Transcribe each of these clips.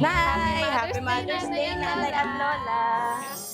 Nay! Happy Mother's Day, Nanay at Lola!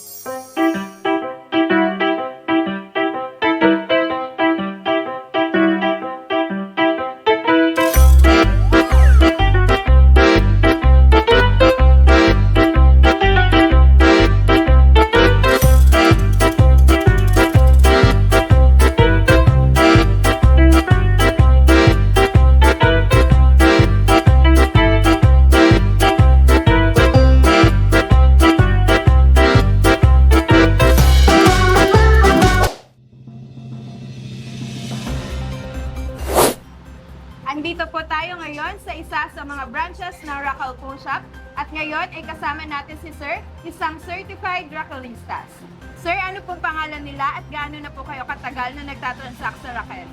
Andito po tayo ngayon sa isa sa mga branches ng Racal Phone Shop at ngayon ay kasama natin si Sir, isang certified Racalistas. Sir, ano pong pangalan nila at gaano na po kayo katagal na nagtatransact sa Racal?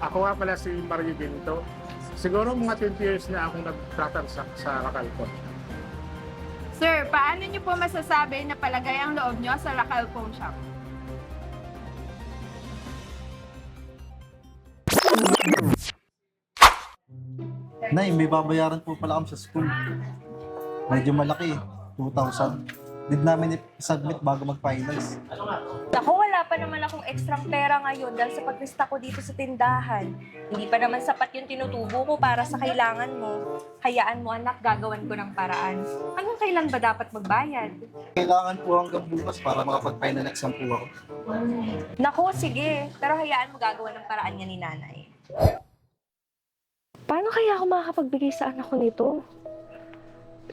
Ako nga pala si Mario Benito. Siguro mga 20 years na akong nagtratransact sa Racalcon. Sir, paano niyo po masasabi na palagay ang loob niyo sa Racal Phone Shop? Nay, may babayaran po pala kami sa school. Medyo malaki eh. 2,000. Need namin i-submit bago mag-finals. Naku, wala pa naman akong ekstrang pera ngayon dahil sa paglista ko dito sa tindahan. Hindi pa naman sapat yung tinutubo ko para sa kailangan mo. Hayaan mo anak, gagawan ko ng paraan. Hanggang kailan ba dapat magbayad? Kailangan po hanggang bukas para makapag-final exam po ako. Naku, sige. Pero hayaan mo gagawa ng paraan niya ni nanay. Paano kaya ako makakapagbigay sa anak ko nito?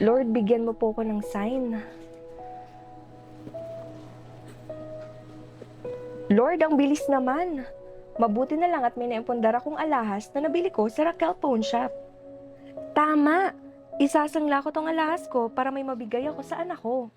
Lord, bigyan mo po ko ng sign. Lord, ang bilis naman. Mabuti na lang at may naimpundar akong alahas na nabili ko sa Raquel Phone Shop. Tama! Isasangla ko tong alahas ko para may mabigay ako sa anak ko.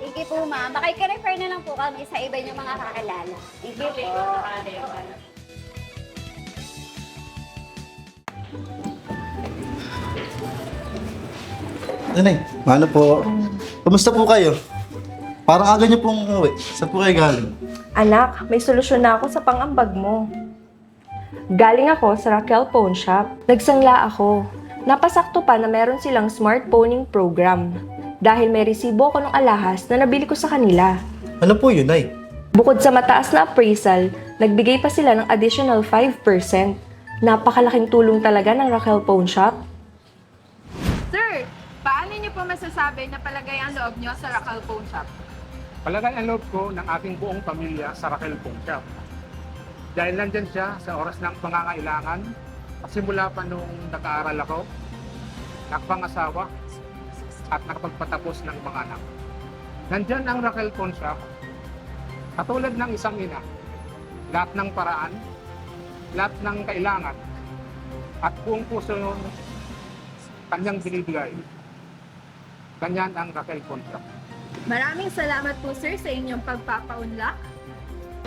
Sige po ma'am, makike-refer na lang po kami sa iba niyong mga kakilala. Sige po. Nanay, ano po? Kumusta po kayo? Parang aga niyo pong umuwi. Saan po kayo galing? Anak, may solusyon na ako sa pangambag mo. Galing ako sa Raquel Phone Shop. Nagsangla ako. Napasakto pa na meron silang smartphoning program. Dahil may resibo ako ng alahas na nabili ko sa kanila. Ano po yun, Nay? Bukod sa mataas na appraisal, nagbigay pa sila ng additional 5%. Napakalaking tulong talaga ng Raquel Phone Shop. Sir, paano niyo po masasabi na palagay ang loob niyo sa Racal Phone Shop? Palagay ang loob ko ng aking buong pamilya sa Raquel Phone Shop. Dahil nandyan siya sa oras ng pangangailangan, simula pa nung nag-aaral ako, nagpangasawa, at nakapagpatapos ng mga anak. Nandyan ang Raquel Shop, katulad ng isang ina, lahat ng paraan, lahat ng kailangan, at buong puso yung kanyang binibigay. Ganyan ang Raquel Shop. Maraming salamat po sir sa inyong pagpapaunlak.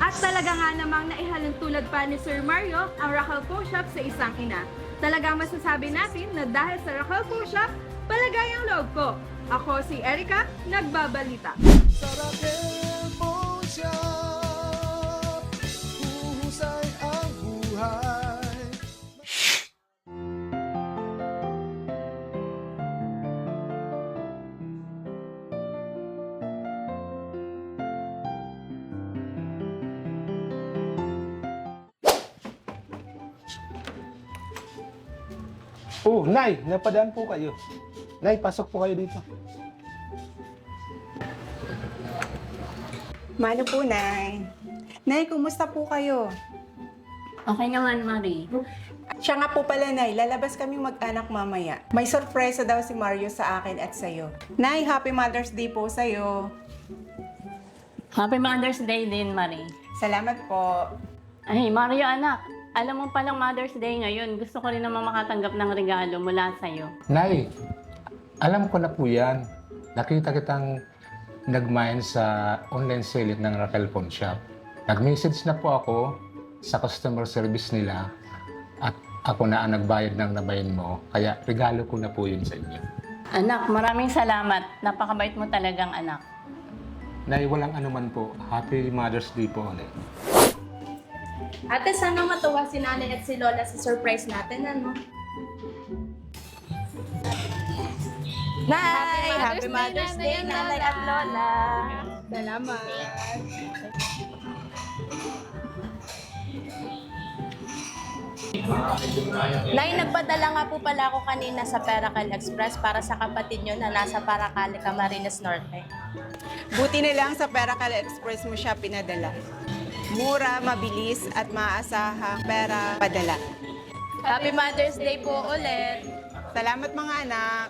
At talaga nga namang naihalin tulad pa ni Sir Mario ang Racal Phone Shop sa isang ina. Talagang masasabi natin na dahil sa Racal Phone Shop, palagay ang loob ko. Ako si Erica, nagbabalita. Sa Raquel Phone Shop, huhusay ang buhay. Oh, Nay, napadaan po kayo. Nay, pasok po kayo dito. Mano po, Nay. Nay, kumusta po kayo? Okay naman, Marie. Siya nga po pala, Nay. Lalabas kami mag-anak mamaya. May sorpresa daw si Mario sa akin at sa'yo. Nay, Happy Mother's Day po sa'yo. Happy Mother's Day din, Marie. Salamat po. Ay, Mario anak, alam mo palang Mother's Day ngayon. Gusto ko rin naman makatanggap ng regalo mula sa'yo. Nay, alam ko na po yan. Nakita kitang nagmayan sa online selling ng Raquel Pawn Shop. Nag-message na po ako sa customer service nila at ako na ang nagbayad ng nabayan mo. Kaya regalo ko na po yun sa inyo. Anak, maraming salamat. Napakabait mo talagang anak. Nay, walang anuman po. Happy Mother's Day po ulit. Ate, sana matuwa si nanay at si lola sa surprise natin, ano? Nay! Happy Mother's Day, Nanay at Lola! Salamat. Nay, nagpadala nga po pala ako kanina sa Paracal Express para sa kapatid nyo na nasa Paracale, Camarines Norte. Buti na lang sa Peracal Express mo siya pinadala. Mura, mabilis, at maaasahang pera padala. Happy Mother's Day po ulit! Salamat mga anak!